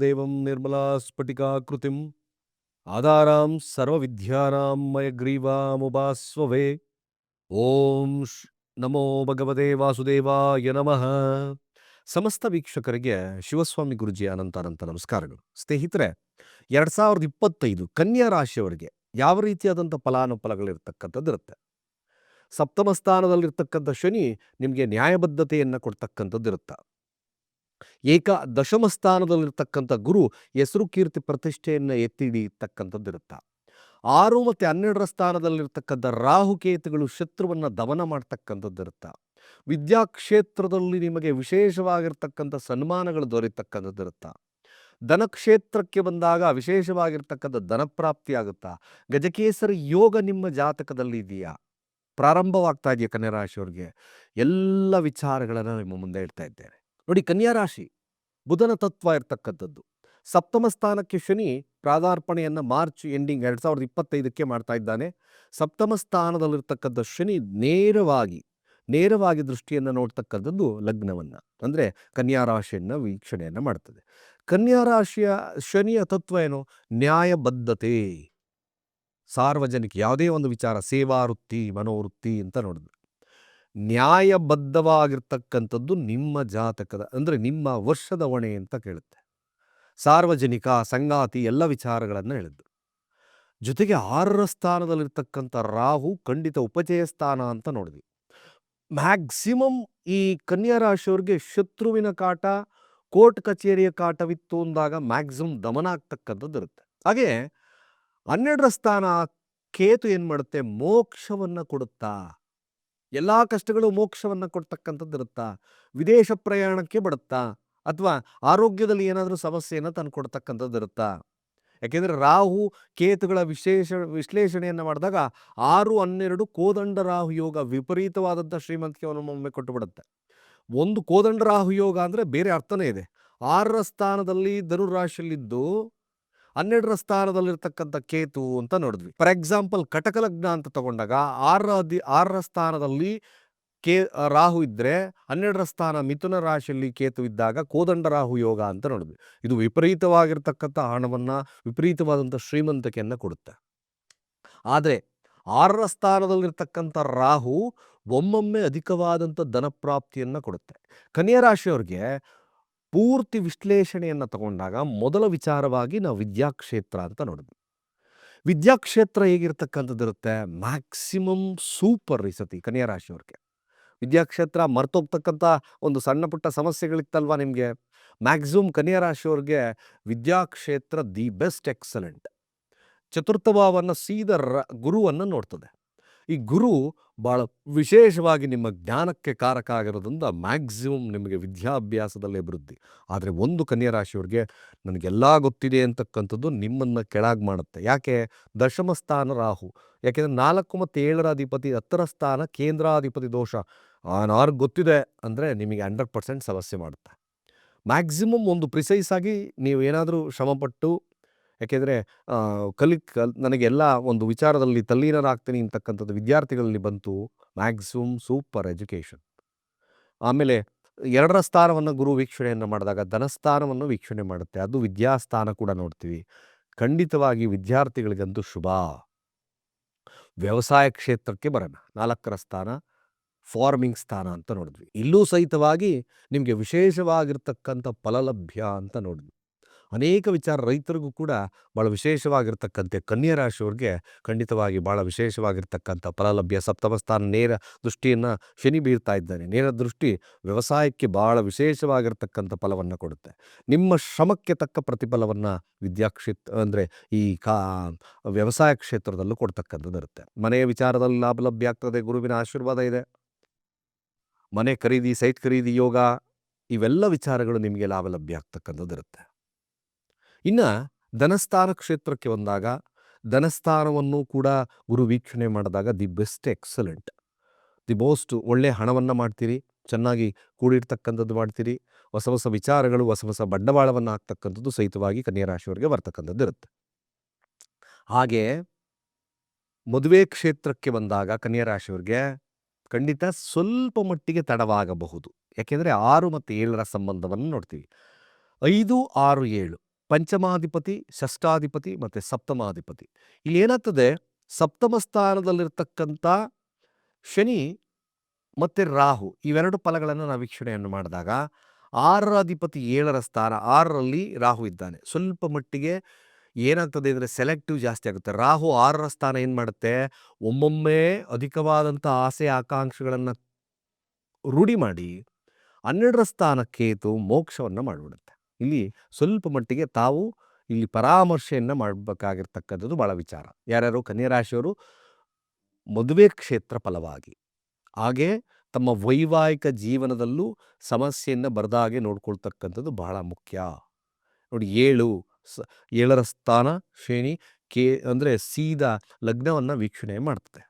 ದೇವಂ ನಿರ್ಮಲಾ ಸ್ಫಟಿಕಾಕೃತಿಂ ಆಧಾರಾಂ ಸರ್ವವಿದ್ಯಾನಾಂ ಮಯಗ್ರೀವಾಮುಪಾಸ್ವವೇ. ಓಂ ನಮೋ ಭಗವತೆ ವಾಸುದೇವಾಯ ನಮಃ. ಸಮಸ್ತ ವೀಕ್ಷಕರಿಗೆ ಶಿವಸ್ವಾಮಿ ಗುರುಜಿ ಅನಂತ ಅನಂತ ನಮಸ್ಕಾರಗಳು. ಸ್ನೇಹಿತರೆ, ಎರಡು ಸಾವಿರದ ಇಪ್ಪತ್ತೈದು ಕನ್ಯಾ ರಾಶಿಯವರಿಗೆ ಯಾವ ರೀತಿಯಾದಂಥ ಫಲಾನುಫಲಗಳಿರ್ತಕ್ಕಂಥದ್ದು ಇರುತ್ತೆ? ಸಪ್ತಮ ಸ್ಥಾನದಲ್ಲಿರ್ತಕ್ಕಂಥ ಶನಿ ನಿಮಗೆ ನ್ಯಾಯಬದ್ಧತೆಯನ್ನು ಕೊಡ್ತಕ್ಕಂಥದ್ದು ಇರುತ್ತೆ? ಏಕ ದಶಮ ಸ್ಥಾನದಲ್ಲಿರ್ತಕ್ಕಂಥ ಗುರು ಹೆಸರು ಕೀರ್ತಿ ಪ್ರತಿಷ್ಠೆಯನ್ನು ಎತ್ತಿ ಹಿಡಿಯತಕ್ಕಂಥದ್ದು ಇರುತ್ತೆ ಆರು ಮತ್ತು ಹನ್ನೆರಡರ ಸ್ಥಾನದಲ್ಲಿರ್ತಕ್ಕಂಥ ರಾಹುಕೇತುಗಳು ಶತ್ರುವನ್ನು ದಮನ ಮಾಡ್ತಕ್ಕಂಥದ್ದಿರುತ್ತ. ವಿದ್ಯಾಕ್ಷೇತ್ರದಲ್ಲಿ ನಿಮಗೆ ವಿಶೇಷವಾಗಿರ್ತಕ್ಕಂಥ ಸನ್ಮಾನಗಳು ದೊರೆತಕ್ಕಂಥದ್ದಿರುತ್ತ. ಧನಕ್ಷೇತ್ರಕ್ಕೆ ಬಂದಾಗ ವಿಶೇಷವಾಗಿರ್ತಕ್ಕಂಥ ಧನಪ್ರಾಪ್ತಿ ಆಗುತ್ತಾ ಗಜಕೇಸರಿ ಯೋಗ ನಿಮ್ಮ ಜಾತಕದಲ್ಲಿ ಇದೆಯಾ? ಪ್ರಾರಂಭವಾಗ್ತಾ ಇದೆಯಾ ಕನ್ಯರಾಶಿಯವ್ರಿಗೆ ಎಲ್ಲ ವಿಚಾರಗಳನ್ನು ನಿಮ್ಮ ಮುಂದೆ ಇಡ್ತಾ ಇದ್ದೇನೆ. ನೋಡಿ ಕನ್ಯಾ ರಾಶಿ ಬುಧನ ತತ್ವ ಇರ್ತಕ್ಕಂಥದ್ದು. ಸಪ್ತಮ ಸ್ಥಾನಕ್ಕೆ ಶನಿ ಪ್ರಾದಾರ್ಪಣೆಯನ್ನು ಮಾರ್ಚ್ ಎಂಡಿಂಗ್ ಎರಡು ಸಾವಿರದ ಇಪ್ಪತ್ತೈದಕ್ಕೆ ಮಾಡ್ತಾ ಇದ್ದಾನೆ. ಸಪ್ತಮ ಸ್ಥಾನದಲ್ಲಿರ್ತಕ್ಕಂಥ ಶನಿ ನೇರವಾಗಿ ನೇರವಾಗಿ ದೃಷ್ಟಿಯನ್ನು ನೋಡ್ತಕ್ಕಂಥದ್ದು ಲಗ್ನವನ್ನು, ಅಂದರೆ ಕನ್ಯಾ ರಾಶಿಯನ್ನು ವೀಕ್ಷಣೆಯನ್ನು ಮಾಡ್ತದೆ. ಕನ್ಯಾ ರಾಶಿಯ ಶನಿಯ ತತ್ವ ಏನು? ನ್ಯಾಯಬದ್ಧತೆ. ಸಾರ್ವಜನಿಕ ಯಾವುದೇ ಒಂದು ವಿಚಾರ ಸೇವಾ ವೃತ್ತಿ ಮನೋವೃತ್ತಿ ಅಂತ ನೋಡಿದ್ವಿ. ನ್ಯಾಯಬದ್ಧವಾಗಿರ್ತಕ್ಕಂಥದ್ದು ನಿಮ್ಮ ಜಾತಕದ, ಅಂದರೆ ನಿಮ್ಮ ವರ್ಷದ ಹೊಣೆ ಅಂತ ಕೇಳುತ್ತೆ. ಸಾರ್ವಜನಿಕ, ಸಂಗಾತಿ ಎಲ್ಲ ವಿಚಾರಗಳನ್ನು ಹೇಳಿದ್ದು. ಜೊತೆಗೆ ಆರರ ಸ್ಥಾನದಲ್ಲಿರ್ತಕ್ಕಂಥ ರಾಹು ಖಂಡಿತ ಉಪಚಯ ಸ್ಥಾನ ಅಂತ ನೋಡಿದ್ವಿ. ಮ್ಯಾಕ್ಸಿಮಮ್ ಈ ಕನ್ಯಾ ರಾಶಿಯವ್ರಿಗೆ ಶತ್ರುವಿನ ಕಾಟ, ಕೋರ್ಟ್ ಕಚೇರಿಯ ಕಾಟವಿತ್ತು ಅಂದಾಗ ಮ್ಯಾಕ್ಸಿಮಮ್ ದಮನ ಆಗ್ತಕ್ಕಂಥದ್ದು ಇರುತ್ತೆ. ಹಾಗೆ ಹನ್ನೆರಡರ ಸ್ಥಾನ ಕೇತು ಏನು ಮಾಡುತ್ತೆ? ಮೋಕ್ಷವನ್ನು ಕೊಡುತ್ತಾ? ಎಲ್ಲ ಕಷ್ಟಗಳು ಮೋಕ್ಷವನ್ನು ಕೊಡ್ತಕ್ಕಂಥದ್ದು ಇರುತ್ತಾ? ವಿದೇಶ ಪ್ರಯಾಣಕ್ಕೆ ಬಿಡುತ್ತಾ ಅಥವಾ ಆರೋಗ್ಯದಲ್ಲಿ ಏನಾದರೂ ಸಮಸ್ಯೆಯನ್ನು ತಂದು ಕೊಡ್ತಕ್ಕಂಥದ್ದು ಇರುತ್ತಾ? ಯಾಕೆಂದರೆ ರಾಹು ಕೇತುಗಳ ವಿಶೇಷ, ವಿಶ್ಲೇಷಣೆಯನ್ನು ಮಾಡಿದಾಗ ಆರು ಹನ್ನೆರಡು ಕೋದಂಡ ರಾಹು ಯೋಗ ವಿಪರೀತವಾದಂಥ ಶ್ರೀಮಂತಿಕೆಯನ್ನು ಒಮ್ಮೆ ಕೊಟ್ಟು ಬಿಡುತ್ತೆ ಒಂದು ಕೋದಂಡ ರಾಹು ಯೋಗ ಅಂದರೆ ಬೇರೆ ಅರ್ಥನೇ ಇದೆ. ಆರರ ಸ್ಥಾನದಲ್ಲಿ ಧನುರಾಶಿಯಲ್ಲಿದ್ದು ಹನ್ನೆರಡರ ಸ್ಥಾನದಲ್ಲಿರ್ತಕ್ಕಂಥ ಕೇತು ಅಂತ ನೋಡಿದ್ವಿ. ಫಾರ್ ಎಕ್ಸಾಂಪಲ್ ಕಟಕ ಲಗ್ನ ಅಂತ ತಗೊಂಡಾಗ ಆರರ ಅದಿ ಆರರ ಸ್ಥಾನದಲ್ಲಿ ಕೇ, ರಾಹು ಇದ್ದರೆ ಹನ್ನೆರಡರ ಸ್ಥಾನ ಮಿಥುನ ರಾಶಿಯಲ್ಲಿ ಕೇತು ಇದ್ದಾಗ ಕೋದಂಡ ರಾಹು ಯೋಗ ಅಂತ ನೋಡಿದ್ವಿ. ಇದು ವಿಪರೀತವಾಗಿರ್ತಕ್ಕಂಥ ಹಣವನ್ನು, ವಿಪರೀತವಾದಂಥ ಶ್ರೀಮಂತಿಕೆಯನ್ನು ಕೊಡುತ್ತೆ. ಆದರೆ ಆರರ ಸ್ಥಾನದಲ್ಲಿರ್ತಕ್ಕಂಥ ರಾಹು ಒಮ್ಮೊಮ್ಮೆ ಅಧಿಕವಾದಂಥ ಧನಪ್ರಾಪ್ತಿಯನ್ನು ಕೊಡುತ್ತೆ. ಕನ್ಯಾ ರಾಶಿಯವ್ರಿಗೆ ಪೂರ್ತಿ ವಿಶ್ಲೇಷಣೆಯನ್ನು ತಗೊಂಡಾಗ ಮೊದಲ ವಿಚಾರವಾಗಿ ನಾವು ವಿದ್ಯಾಕ್ಷೇತ್ರ ಅಂತ ನೋಡಿದ್ವಿ. ವಿದ್ಯಾಕ್ಷೇತ್ರ ಹೇಗಿರ್ತಕ್ಕಂಥದ್ದು ಇರುತ್ತೆ ಮ್ಯಾಕ್ಸಿಮಮ್ ಸೂಪರ್ ಈ ಸತಿ ಕನ್ಯಾ ರಾಶಿಯವ್ರಿಗೆ. ವಿದ್ಯಾಕ್ಷೇತ್ರ ಮರ್ತೋಗ್ತಕ್ಕಂಥ ಒಂದು ಸಣ್ಣ ಪುಟ್ಟ ಸಮಸ್ಯೆಗಳಿತ್ತಲ್ವ ನಿಮಗೆ? ಮ್ಯಾಕ್ಸಿಮಮ್ ಕನ್ಯಾ ರಾಶಿಯವ್ರಿಗೆ ವಿದ್ಯಾಕ್ಷೇತ್ರ ದಿ ಬೆಸ್ಟ್ ಎಕ್ಸಲೆಂಟ್. ಚತುರ್ಥ ಭಾವವನ್ನು ರ ಗುರುವನ್ನು ನೋಡ್ತದೆ. ಈ ಗುರು ಭಾಳ ವಿಶೇಷವಾಗಿ ನಿಮ್ಮ ಜ್ಞಾನಕ್ಕೆ ಕಾರಕ ಆಗಿರೋದ್ರಿಂದ ಮ್ಯಾಕ್ಸಿಮಮ್ ನಿಮಗೆ ವಿದ್ಯಾಭ್ಯಾಸದಲ್ಲಿ ಅಭಿವೃದ್ಧಿ ಆದರೆ ಒಂದು ಕನ್ಯಾ ರಾಶಿಯವ್ರಿಗೆ ನನಗೆಲ್ಲ ಗೊತ್ತಿದೆ ಅಂತಕ್ಕಂಥದ್ದು ನಿಮ್ಮನ್ನು ಕೆಳಗೆ ಮಾಡುತ್ತೆ. ಯಾಕೆ? ದಶಮ ಸ್ಥಾನ ರಾಹು. ಯಾಕೆಂದರೆ ನಾಲ್ಕು ಮತ್ತು ಏಳರ ಅಧಿಪತಿ ಹತ್ತರ ಸ್ಥಾನ ಕೇಂದ್ರಾಧಿಪತಿ ದೋಷ. ಆನಾರು ಗೊತ್ತಿದೆ ಅಂದರೆ ನಿಮಗೆ ಹಂಡ್ರೆಡ್ ಪರ್ಸೆಂಟ್ ಸಮಸ್ಯೆ ಮಾಡುತ್ತೆ. ಮ್ಯಾಕ್ಸಿಮಮ್ ಒಂದು ಪ್ರಿಸೈಸ್ ಆಗಿ ನೀವು ಏನಾದರೂ ಶ್ರಮಪಟ್ಟು ಯಾಕೆಂದರೆ ಕಲಿ, ಕಲ್, ನನಗೆಲ್ಲ ಒಂದು ವಿಚಾರದಲ್ಲಿ ತಲ್ಲೀನರಾಗ್ತೀನಿ ಅಂತಕ್ಕಂಥದ್ದು ವಿದ್ಯಾರ್ಥಿಗಳಲ್ಲಿ ಬಂತು ಮ್ಯಾಕ್ಸಿಮಮ್ ಸೂಪರ್ ಎಜುಕೇಷನ್. ಆಮೇಲೆ ಎರಡರ ಸ್ಥಾನವನ್ನು ಗುರು ವೀಕ್ಷಣೆಯನ್ನು ಮಾಡಿದಾಗ ಧನಸ್ಥಾನವನ್ನು ವೀಕ್ಷಣೆ ಮಾಡುತ್ತೆ. ಅದು ವಿದ್ಯಾಸ್ಥಾನ ಕೂಡ ನೋಡ್ತೀವಿ. ಖಂಡಿತವಾಗಿ ವಿದ್ಯಾರ್ಥಿಗಳಿಗಂತೂ ಶುಭ. ವ್ಯವಸಾಯ ಕ್ಷೇತ್ರಕ್ಕೆ ಬರೋಣ. ನಾಲ್ಕರ ಸ್ಥಾನ, ಫಾರ್ಮಿಂಗ್ ಸ್ಥಾನ ಅಂತ ನೋಡಿದ್ವಿ. ಇಲ್ಲೂ ಸಹಿತವಾಗಿ ನಿಮಗೆ ವಿಶೇಷವಾಗಿರ್ತಕ್ಕಂಥ ಫಲಲಭ್ಯ ಅಂತ ನೋಡಿದ್ವಿ. ಅನೇಕ ವಿಚಾರ ರೈತರಿಗೂ ಕೂಡ ಭಾಳ ವಿಶೇಷವಾಗಿರ್ತಕ್ಕಂಥ ಕನ್ಯಾ ರಾಶಿಯವ್ರಿಗೆ ಖಂಡಿತವಾಗಿ ಭಾಳ ವಿಶೇಷವಾಗಿರ್ತಕ್ಕಂಥ ಫಲಲಭ್ಯ ಸಪ್ತಮ ಸ್ಥಾನ ನೇರ ದೃಷ್ಟಿಯನ್ನು ಶನಿ ಬೀರ್ತಾ ಇದ್ದಾನೆ. ನೇರ ದೃಷ್ಟಿ ವ್ಯವಸಾಯಕ್ಕೆ ಭಾಳ ವಿಶೇಷವಾಗಿರ್ತಕ್ಕಂಥ ಫಲವನ್ನು ಕೊಡುತ್ತೆ. ನಿಮ್ಮ ಶ್ರಮಕ್ಕೆ ತಕ್ಕ ಪ್ರತಿಫಲವನ್ನು ವಿದ್ಯಾಕ್ಷೇತ್ರ ಅಂದರೆ ಈ ಕಾ ವ್ಯವಸಾಯ ಕ್ಷೇತ್ರದಲ್ಲೂ ಕೊಡ್ತಕ್ಕಂಥದ್ದು ಇರುತ್ತೆ. ಮನೆಯ ವಿಚಾರದಲ್ಲಿ ಲಾಭ ಲಭ್ಯ ಆಗ್ತದೆ, ಗುರುವಿನ ಆಶೀರ್ವಾದ ಇದೆ. ಮನೆ ಖರೀದಿ, ಸೈಟ್ ಖರೀದಿ, ಯೋಗ, ಇವೆಲ್ಲ ವಿಚಾರಗಳು ನಿಮಗೆ ಲಾಭ ಲಭ್ಯ ಆಗ್ತಕ್ಕಂಥದ್ದು ಇರುತ್ತೆ. ಇನ್ನು ಧನಸ್ಥಾನ ಕ್ಷೇತ್ರಕ್ಕೆ ಬಂದಾಗ ಧನಸ್ಥಾನವನ್ನು ಕೂಡ ಗುರು ವೀಕ್ಷಣೆ ಮಾಡಿದಾಗ the best excellent. The most ಒಳ್ಳೆಯ ಹಣವನ್ನು ಮಾಡ್ತೀರಿ, ಚೆನ್ನಾಗಿ ಕೂಡಿರ್ತಕ್ಕಂಥದ್ದು ಮಾಡ್ತೀರಿ, ಹೊಸ ಹೊಸ ವಿಚಾರಗಳು, ಹೊಸ ಹೊಸ ಬಂಡವಾಳವನ್ನು ಹಾಕ್ತಕ್ಕಂಥದ್ದು ಸಹಿತವಾಗಿ ಕನ್ಯಾ ರಾಶಿಯವರಿಗೆ ಬರ್ತಕ್ಕಂಥದ್ದು ಇರುತ್ತೆ. ಹಾಗೆ ಮದುವೆ ಕ್ಷೇತ್ರಕ್ಕೆ ಬಂದಾಗ ಕನ್ಯಾ ರಾಶಿಯವರಿಗೆ ಖಂಡಿತ ಸ್ವಲ್ಪ ಮಟ್ಟಿಗೆ ತಡವಾಗಬಹುದು. ಯಾಕೆಂದರೆ ಆರು ಮತ್ತು ಏಳರ ಸಂಬಂಧವನ್ನು ನೋಡ್ತೀವಿ. ಐದು, ಆರು, ಏಳು. ಪಂಚಮಾಧಿಪತಿ, ಷಷ್ಠಾಧಿಪತಿ ಮತ್ತು ಸಪ್ತಮಾಧಿಪತಿ. ಇಲ್ಲಿ ಏನಾಗ್ತದೆ? ಸಪ್ತಮ ಸ್ಥಾನದಲ್ಲಿರ್ತಕ್ಕಂಥ ಶನಿ ಮತ್ತು ರಾಹು ಇವೆರಡು ಫಲಗಳನ್ನು ನಾವು ವೀಕ್ಷಣೆಯನ್ನು ಮಾಡಿದಾಗ ಆರರ ಅಧಿಪತಿ ಏಳರ ಸ್ಥಾನ, ಆರರಲ್ಲಿ ರಾಹು ಇದ್ದಾನೆ. ಸ್ವಲ್ಪ ಮಟ್ಟಿಗೆ ಏನಾಗ್ತದೆ ಅಂದರೆ ಸೆಲೆಕ್ಟಿವ್ ಜಾಸ್ತಿ ಆಗುತ್ತೆ. ರಾಹು ಆರರ ಸ್ಥಾನ ಏನು ಮಾಡುತ್ತೆ? ಒಮ್ಮೊಮ್ಮೆ ಅಧಿಕವಾದಂಥ ಆಸೆ, ಆಕಾಂಕ್ಷೆಗಳನ್ನು ರೂಢಿ ಮಾಡಿ ಹನ್ನೆರಡರ ಸ್ಥಾನ ಕೇತು ಮೋಕ್ಷವನ್ನು ಮಾಡಿಬಿಡುತ್ತೆ. ಇಲ್ಲಿ ಸ್ವಲ್ಪ ಮಟ್ಟಿಗೆ ತಾವು ಇಲ್ಲಿ ಪರಾಮರ್ಶೆಯನ್ನು ಮಾಡಬೇಕಾಗಿರ್ತಕ್ಕಂಥದ್ದು ಭಾಳ ವಿಚಾರ. ಯಾರ್ಯಾರು ಕನ್ಯರಾಶಿಯವರು ಮದುವೆ ಕ್ಷೇತ್ರ ಫಲವಾಗಿ, ಹಾಗೆ ತಮ್ಮ ವೈವಾಹಿಕ ಜೀವನದಲ್ಲೂ ಸಮಸ್ಯೆಯನ್ನು ಬರದಾಗೆ ನೋಡ್ಕೊಳ್ತಕ್ಕಂಥದ್ದು ಬಹಳ ಮುಖ್ಯ. ನೋಡಿ ಏಳು, ಸ, ಏಳರ ಸ್ಥಾನ ಶ್ರೇಣಿ ಕೇ, ಅಂದರೆ ಸೀದಾ ಲಗ್ನವನ್ನು ವೀಕ್ಷಣೆ ಮಾಡ್ತದೆ.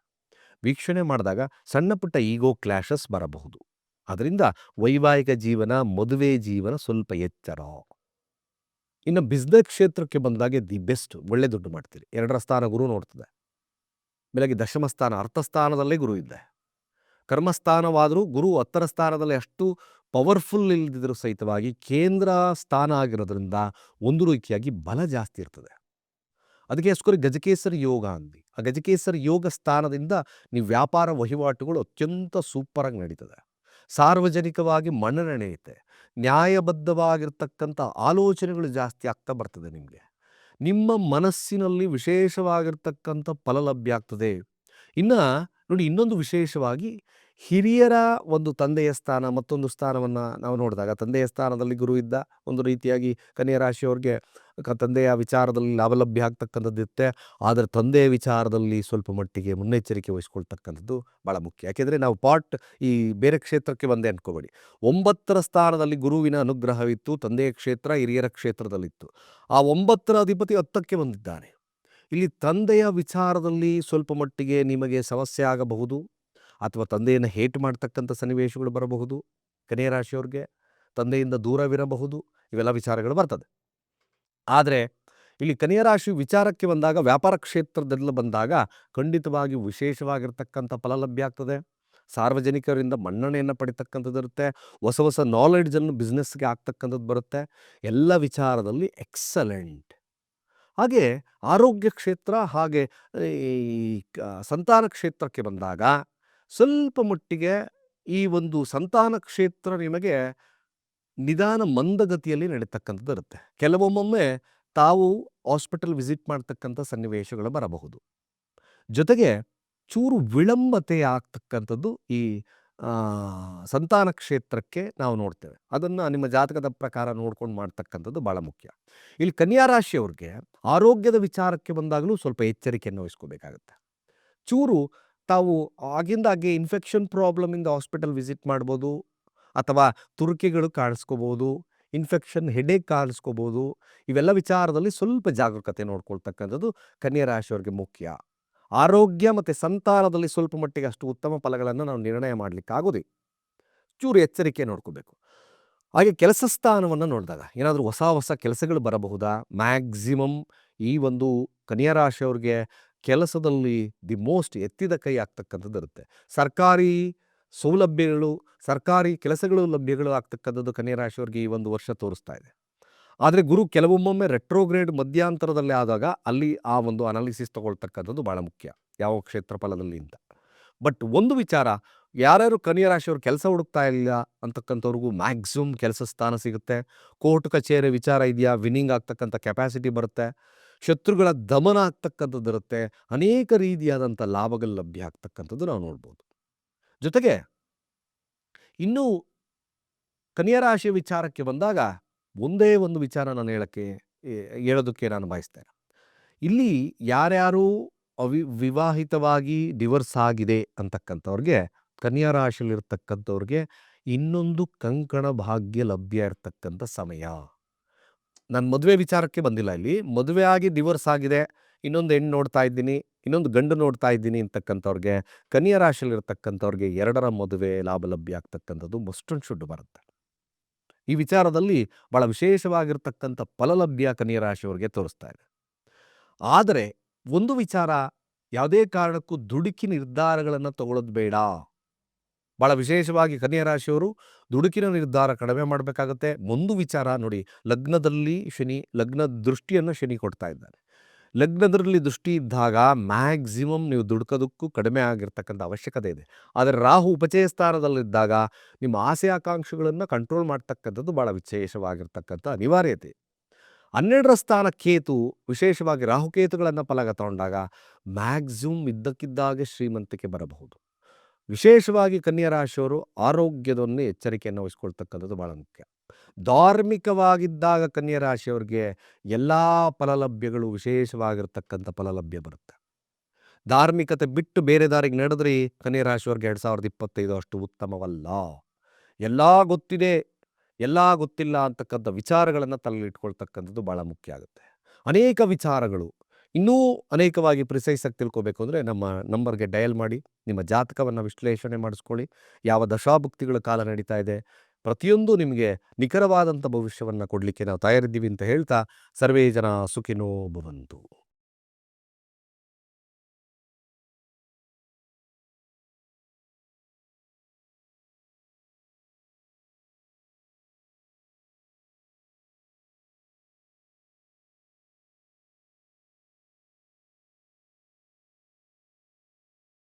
ವೀಕ್ಷಣೆ ಮಾಡಿದಾಗ ಸಣ್ಣ ಪುಟ್ಟ ಈಗೋ ಕ್ಲಾಶಸ್ ಬರಬಹುದು. ಅದರಿಂದ ವೈವಾಹಿಕ ಜೀವನ, ಮದುವೆ ಜೀವನ ಸ್ವಲ್ಪ ಎಚ್ಚರ. ಇನ್ನು ಬಿಸ್ನೆಸ್ ಕ್ಷೇತ್ರಕ್ಕೆ ಬಂದಾಗ ದಿ ಬೆಸ್ಟ್, ಒಳ್ಳೆ ದುಡ್ಡು ಮಾಡ್ತೀರಿ. ಎರಡರ ಸ್ಥಾನ ಗುರು ನೋಡ್ತದೆ. ಬೆಳಗ್ಗೆ ದಶಮ ಸ್ಥಾನ ಅರ್ಥಸ್ಥಾನದಲ್ಲೇ ಗುರು ಇದ್ದೆ. ಕರ್ಮಸ್ಥಾನವಾದರೂ ಗುರು ಹತ್ತರ ಸ್ಥಾನದಲ್ಲಿ ಅಷ್ಟು ಪವರ್ಫುಲ್ ಇಲ್ಲದಿದ್ದರೂ ಸಹಿತವಾಗಿ ಕೇಂದ್ರ ಸ್ಥಾನ ಆಗಿರೋದ್ರಿಂದ ಒಂದು ರೀತಿಯಾಗಿ ಬಲ ಜಾಸ್ತಿ ಇರ್ತದೆ. ಅದಕ್ಕೆ ಅಷ್ಟು ಗಜಕೇಸರಿ ಯೋಗ ಅಂದ್ವಿ. ಆ ಗಜಕೇಸರಿ ಯೋಗ ಸ್ಥಾನದಿಂದ ನೀವು ವ್ಯಾಪಾರ ವಹಿವಾಟುಗಳು ಅತ್ಯಂತ ಸೂಪರಾಗಿ ನಡೀತದೆ. ಸಾರ್ವಜನಿಕವಾಗಿ ಮನ್ನಣೆ ನಡೆಯುತ್ತೆ ನ್ಯಾಯಬದ್ಧವಾಗಿರ್ತಕ್ಕಂಥ ಆಲೋಚನೆಗಳು ಜಾಸ್ತಿ ಆಗ್ತಾ ಬರ್ತದೆ ನಿಮಗೆ. ನಿಮ್ಮ ಮನಸ್ಸಿನಲ್ಲಿ ವಿಶೇಷವಾಗಿರ್ತಕ್ಕಂಥ ಫಲ ಲಭ್ಯ ಆಗ್ತದೆ. ಇನ್ನು ನೋಡಿ ಇನ್ನೊಂದು ವಿಶೇಷವಾಗಿ ಹಿರಿಯರ ಒಂದು ತಂದೆಯ ಸ್ಥಾನ, ಮತ್ತೊಂದು ಸ್ಥಾನವನ್ನು ನಾವು ನೋಡಿದಾಗ, ತಂದೆಯ ಸ್ಥಾನದಲ್ಲಿ ಗುರು ಇದ್ದ ಒಂದು ರೀತಿಯಾಗಿ ಕನ್ಯಾ ರಾಶಿಯವ್ರಿಗೆ ತಂದೆಯ ವಿಚಾರದಲ್ಲಿ ಲಾಭಲಭ್ಯ ಆಗ್ತಕ್ಕಂಥದ್ದು ಇರುತ್ತೆ. ಆದರೆ ತಂದೆಯ ವಿಚಾರದಲ್ಲಿ ಸ್ವಲ್ಪ ಮಟ್ಟಿಗೆ ಮುನ್ನೆಚ್ಚರಿಕೆ ವಹಿಸ್ಕೊಳ್ತಕ್ಕಂಥದ್ದು ಭಾಳ ಮುಖ್ಯ. ಯಾಕೆಂದರೆ ನಾವು ಪಾಟ್ ಈ ಬೇರೆ ಕ್ಷೇತ್ರಕ್ಕೆ ಬಂದೆ ಅಂದ್ಕೋಬೇಡಿ ಒಂಬತ್ತರ ಸ್ಥಾನದಲ್ಲಿ ಗುರುವಿನ ಅನುಗ್ರಹವಿತ್ತು, ತಂದೆಯ ಕ್ಷೇತ್ರ ಹಿರಿಯರ ಕ್ಷೇತ್ರದಲ್ಲಿತ್ತು. ಆ ಒಂಬತ್ತರ ಅಧಿಪತಿ ಹತ್ತಕ್ಕೆ ಬಂದಿದ್ದಾನೆ ಇಲ್ಲಿ ತಂದೆಯ ವಿಚಾರದಲ್ಲಿ ಸ್ವಲ್ಪ ಮಟ್ಟಿಗೆ ನಿಮಗೆ ಸಮಸ್ಯೆ ಆಗಬಹುದು, ಅಥವಾ ತಂದೆಯನ್ನು ಹೇಟ್ ಮಾಡ್ತಕ್ಕಂಥ ಸನ್ನಿವೇಶಗಳು ಬರಬಹುದು, ಕನ್ಯಾ ರಾಶಿಯವ್ರಿಗೆ, ತಂದೆಯಿಂದ ದೂರವಿರಬಹುದು, ಇವೆಲ್ಲ ವಿಚಾರಗಳು ಬರ್ತದೆ. ಆದರೆ ಇಲ್ಲಿ ಕನ್ಯಾ ರಾಶಿ ವಿಚಾರಕ್ಕೆ ಬಂದಾಗ ವ್ಯಾಪಾರ ಕ್ಷೇತ್ರದಲ್ಲಿ ಬಂದಾಗ ಖಂಡಿತವಾಗಿ ವಿಶೇಷವಾಗಿರ್ತಕ್ಕಂಥ ಫಲ ಲಭ್ಯ ಆಗ್ತದೆ. ಸಾರ್ವಜನಿಕರಿಂದ ಮನ್ನಣೆಯನ್ನು ಪಡಿತಕ್ಕಂಥದ್ದು ಇರುತ್ತೆ. ಹೊಸ ಹೊಸ ನಾಲೆಡ್ಜನ್ನು ಬಿಸ್ನೆಸ್ಗೆ ಆಗ್ತಕ್ಕಂಥದ್ದು ಬರುತ್ತೆ. ಎಲ್ಲ ವಿಚಾರದಲ್ಲಿ ಎಕ್ಸಲೆಂಟ್ ಹಾಗೆ ಆರೋಗ್ಯ ಕ್ಷೇತ್ರ ಹಾಗೆ ಈ ಸಂತಾನ ಕ್ಷೇತ್ರಕ್ಕೆ ಬಂದಾಗ ಸ್ವಲ್ಪ ಮಟ್ಟಿಗೆ ಈ ಒಂದು ಸಂತಾನ ಕ್ಷೇತ್ರ ನಿಮಗೆ ನಿಧಾನ ಮಂದಗತಿಯಲ್ಲಿ ನಡೀತಕ್ಕಂಥದ್ದು ಇರುತ್ತೆ. ಕೆಲವೊಮ್ಮೊಮ್ಮೆ ತಾವು ಹಾಸ್ಪಿಟಲ್ ವಿಸಿಟ್ ಮಾಡ್ತಕ್ಕಂಥ ಸನ್ನಿವೇಶಗಳು ಬರಬಹುದು. ಜೊತೆಗೆ ಚೂರು ವಿಳಂಬತೆ ಆಗ್ತಕ್ಕಂಥದ್ದು ಈ ಸಂತಾನ ಕ್ಷೇತ್ರಕ್ಕೆ ನಾವು ನೋಡ್ತೇವೆ. ಅದನ್ನು ನಿಮ್ಮ ಜಾತಕದ ಪ್ರಕಾರ ನೋಡ್ಕೊಂಡು ಮಾಡ್ತಕ್ಕಂಥದ್ದು ಭಾಳ ಮುಖ್ಯ. ಇಲ್ಲಿ ಕನ್ಯಾ ರಾಶಿಯವ್ರಿಗೆ ಆರೋಗ್ಯದ ವಿಚಾರಕ್ಕೆ ಬಂದಾಗಲೂ ಸ್ವಲ್ಪ ಎಚ್ಚರಿಕೆಯನ್ನು ವಹಿಸ್ಕೋಬೇಕಾಗತ್ತೆ. ಚೂರು ತಾವು ಆಗಿಂದಾಗೆ ಇನ್ಫೆಕ್ಷನ್ ಪ್ರಾಬ್ಲಮಿಂದ ಹಾಸ್ಪಿಟಲ್ ವಿಸಿಟ್ ಮಾಡ್ಬೋದು ಅಥವಾ ತುರಿಕೆಗಳು ಕಾಣಿಸ್ಕೋಬೋದು ಇನ್ಫೆಕ್ಷನ್ ಹೆಡೇಕ್ ಕಾಣಿಸ್ಕೋಬೋದು, ಇವೆಲ್ಲ ವಿಚಾರದಲ್ಲಿ ಸ್ವಲ್ಪ ಜಾಗರೂಕತೆ ನೋಡ್ಕೊಳ್ತಕ್ಕಂಥದ್ದು ಕನ್ಯಾ ರಾಶಿಯವರಿಗೆ ಮುಖ್ಯ. ಆರೋಗ್ಯ ಮತ್ತು ಸಂತಾನದಲ್ಲಿ ಸ್ವಲ್ಪ ಮಟ್ಟಿಗೆ ಅಷ್ಟು ಉತ್ತಮ ಫಲಗಳನ್ನು ನಾವು ನಿರ್ಣಯ ಮಾಡಲಿಕ್ಕಾಗೋದು ಚೂರು ಎಚ್ಚರಿಕೆ ನೋಡ್ಕೋಬೇಕು. ಹಾಗೆ ಕೆಲಸ ಸ್ಥಾನವನ್ನು ನೋಡಿದಾಗ ಏನಾದರೂ ಹೊಸ ಹೊಸ ಕೆಲಸಗಳು ಬರಬಹುದಾ? ಮ್ಯಾಕ್ಸಿಮಮ್ ಈ ಒಂದು ಕನ್ಯಾ ರಾಶಿಯವ್ರಿಗೆ ಕೆಲಸದಲ್ಲಿ ದಿ ಮೋಸ್ಟ್ ಎತ್ತಿದ ಕೈ ಆಗ್ತಕ್ಕಂಥದ್ದು ಇರುತ್ತೆ. ಸರ್ಕಾರಿ ಸೌಲಭ್ಯಗಳು, ಸರ್ಕಾರಿ ಕೆಲಸಗಳು ಲಭ್ಯಗಳು ಆಗ್ತಕ್ಕಂಥದ್ದು ಕನ್ಯಾ ರಾಶಿಯವ್ರಿಗೆ ಈ ಒಂದು ವರ್ಷ ತೋರಿಸ್ತಾ ಇದೆ. ಆದರೆ ಗುರು ಕೆಲವೊಮ್ಮೊಮ್ಮೆ ರೆಟ್ರೋಗ್ರೇಡ್ ಮಧ್ಯಾಂತರದಲ್ಲಿ ಆದಾಗ ಅಲ್ಲಿ ಆ ಒಂದು ಅನಾಲಿಸಿಸ್ ತಗೊಳ್ತಕ್ಕಂಥದ್ದು ಭಾಳ ಮುಖ್ಯ, ಯಾವ ಕ್ಷೇತ್ರ ಫಲದಲ್ಲಿ ಅಂತ. ಬಟ್ ಒಂದು ವಿಚಾರ, ಯಾರ್ಯಾರು ರಾಶಿಯವ್ರು ಕೆಲಸ ಹುಡುಕ್ತಾ ಇಲ್ಲ ಅಂತಕ್ಕಂಥವ್ರಿಗೂ ಮ್ಯಾಕ್ಸಿಮಮ್ ಕೆಲಸ ಸ್ಥಾನ ಸಿಗುತ್ತೆ. ಕೋರ್ಟ್ ಕಚೇರಿ ವಿಚಾರ ಇದೆಯಾ ವಿನ್ನಿಂಗ್ ಆಗ್ತಕ್ಕಂಥ ಕೆಪಾಸಿಟಿ ಬರುತ್ತೆ. ಶತ್ರುಗಳ ದಮನ ಆಗ್ತಕ್ಕಂಥದ್ದು ಇರುತ್ತೆ. ಅನೇಕ ರೀತಿಯಾದಂಥ ಲಾಭಗಳು ಲಭ್ಯ ಆಗ್ತಕ್ಕಂಥದ್ದು ನಾವು ನೋಡ್ಬೋದು. ಜೊತೆಗೆ ಇನ್ನೂ ಕನ್ಯರಾಶಿ ವಿಚಾರಕ್ಕೆ ಬಂದಾಗ ಒಂದೇ ಒಂದು ವಿಚಾರ ನಾನು ಹೇಳಕ್ಕೆ ಹೇಳೋದಕ್ಕೆ ನಾನು ಬಯಸ್ತೇನೆ. ಇಲ್ಲಿ ಯಾರ್ಯಾರು ಅವಿ, ವಿವಾಹಿತವಾಗಿ ಡಿವರ್ಸ್ ಆಗಿದೆ ಅಂತಕ್ಕಂಥವ್ರಿಗೆ, ಕನ್ಯಾ ರಾಶಿಯಲ್ಲಿರ್ತಕ್ಕಂಥವ್ರಿಗೆ ಇನ್ನೊಂದು ಕಂಕಣ ಭಾಗ್ಯ ಲಭ್ಯ ಇರತಕ್ಕಂಥ ಸಮಯ. ನಾನು ಮದುವೆ ವಿಚಾರಕ್ಕೆ ಬಂದಿಲ್ಲ ಇಲ್ಲಿ. ಮದುವೆ ಆಗಿ ಡಿವರ್ಸ್ ಆಗಿದೆ. ಇನ್ನೊಂದು ಹೆಣ್ಣು ನೋಡ್ತಾ ಇದ್ದೀನಿ, ಇನ್ನೊಂದು ಗಂಡು ನೋಡ್ತಾ ಇದ್ದೀನಿ ಅಂತಕ್ಕಂಥವ್ರಿಗೆ, ಕನ್ಯಾ ರಾಶಿಯಲ್ಲಿರ್ತಕ್ಕಂಥವ್ರಿಗೆ ಎರಡರ ಮದುವೆ ಲಾಭ ಲಭ್ಯ ಆಗ್ತಕ್ಕಂಥದ್ದು ಮಸ್ಟೊಂದು ಶುಡ್ ಬರುತ್ತೆ ಈ ವಿಚಾರದಲ್ಲಿ ಭಾಳ ವಿಶೇಷವಾಗಿರ್ತಕ್ಕಂಥ ಫಲಲಭ್ಯ ಕನ್ಯಾ ರಾಶಿಯವ್ರಿಗೆ ತೋರಿಸ್ತಾ ಇದೆ. ಆದರೆ ಒಂದು ವಿಚಾರ ಯಾವುದೇ ಕಾರಣಕ್ಕೂ ದುಡುಕಿ ನಿರ್ಧಾರಗಳನ್ನು ತಗೊಳ್ಳೋದು ಬೇಡ. ಭಾಳ ವಿಶೇಷವಾಗಿ ಕನ್ಯಾ ರಾಶಿಯವರು ದುಡುಕಿನ ನಿರ್ಧಾರ ಕಡಿಮೆ ಮಾಡಬೇಕಾಗತ್ತೆ. ಒಂದು ವಿಚಾರ ನೋಡಿ, ಲಗ್ನದಲ್ಲಿ ಶನಿ, ಲಗ್ನ ದೃಷ್ಟಿಯನ್ನು ಶನಿ ಕೊಡ್ತಾ ಇದ್ದಾನೆ ಲಗ್ನದಲ್ಲಿ ದೃಷ್ಟಿ ಇದ್ದಾಗ ಮ್ಯಾಕ್ಸಿಮಮ್ ನೀವು ದುಡ್ಕೋದಕ್ಕೂ ಕಡಿಮೆ ಆಗಿರ್ತಕ್ಕಂಥ ಅವಶ್ಯಕತೆ ಇದೆ. ಆದರೆ ರಾಹು ಉಪಚಯ ಸ್ಥಾನದಲ್ಲಿದ್ದಾಗ ನಿಮ್ಮ ಆಸೆ ಆಕಾಂಕ್ಷೆಗಳನ್ನು ಕಂಟ್ರೋಲ್ ಮಾಡ್ತಕ್ಕಂಥದ್ದು ಭಾಳ ವಿಶೇಷವಾಗಿರ್ತಕ್ಕಂಥ ಅನಿವಾರ್ಯತೆ. ಹನ್ನೆರಡರ ಸ್ಥಾನ ಕೇತು, ವಿಶೇಷವಾಗಿ ರಾಹುಕೇತುಗಳನ್ನು ಫಲಗ ತಗೊಂಡಾಗ ಮ್ಯಾಕ್ಸಿಮಮ್ ಇದ್ದಕ್ಕಿದ್ದಾಗೆ ಶ್ರೀಮಂತಿಕೆ ಬರಬಹುದು. ವಿಶೇಷವಾಗಿ ಕನ್ಯಾ ರಾಶಿಯವರು ಆರೋಗ್ಯದೊಂದೇ ಎಚ್ಚರಿಕೆಯನ್ನು ವಹಿಸ್ಕೊಳ್ತಕ್ಕಂಥದ್ದು ಭಾಳ ಮುಖ್ಯ. ಧಾರ್ಮಿಕವಾಗಿದ್ದಾಗ ಕನ್ಯರಾಶಿಯವ್ರಿಗೆ ಎಲ್ಲ ಫಲಲಭ್ಯಗಳು ವಿಶೇಷವಾಗಿರ್ತಕ್ಕಂಥ ಫಲಲಭ್ಯ ಬರುತ್ತೆ. ಧಾರ್ಮಿಕತೆ ಬಿಟ್ಟು ಬೇರೆ ದಾರಿಗೆ ನಡೆದ್ರಿ ಕನ್ಯಾ ರಾಶಿಯವ್ರಿಗೆ ಎರಡು ಸಾವಿರದ ಇಪ್ಪತ್ತೈದು ಅಷ್ಟು ಉತ್ತಮವಲ್ಲ. ಎಲ್ಲ ಗೊತ್ತಿದೆ, ಎಲ್ಲ ಗೊತ್ತಿಲ್ಲ ಅಂತಕ್ಕಂಥ ವಿಚಾರಗಳನ್ನು ತಲೆಲಿಟ್ಕೊಳ್ತಕ್ಕಂಥದ್ದು ಭಾಳ ಮುಖ್ಯ ಆಗುತ್ತೆ. ಅನೇಕ ವಿಚಾರಗಳು, ಇನ್ನೂ ಅನೇಕವಾಗಿ ಪ್ರಿಸೈಸಾಗಿ ತಿಳ್ಕೊಬೇಕು ಅಂದರೆ ನಮ್ಮ ನಂಬರ್ಗೆ ಡಯಲ್ ಮಾಡಿ, ನಿಮ್ಮ ಜಾತಕವನ್ನು ವಿಶ್ಲೇಷಣೆ ಮಾಡಿಸ್ಕೊಳ್ಳಿ, ಯಾವ ದಶಾಭುಕ್ತಿಗಳ ಕಾಲ ನಡೀತಾ ಇದೆ ಪ್ರತಿಯೊಂದು ನಿಮಗೆ ನಿಖರವಾದಂಥ ಭವಿಷ್ಯವನ್ನು ಕೊಡಲಿಕ್ಕೆ ನಾವು ತಯಾರಿದ್ದೀವಿ ಅಂತ ಹೇಳ್ತಾ ಸರ್ವೇ ಜನ ಸುಖಿನೋ ಭವಂತು.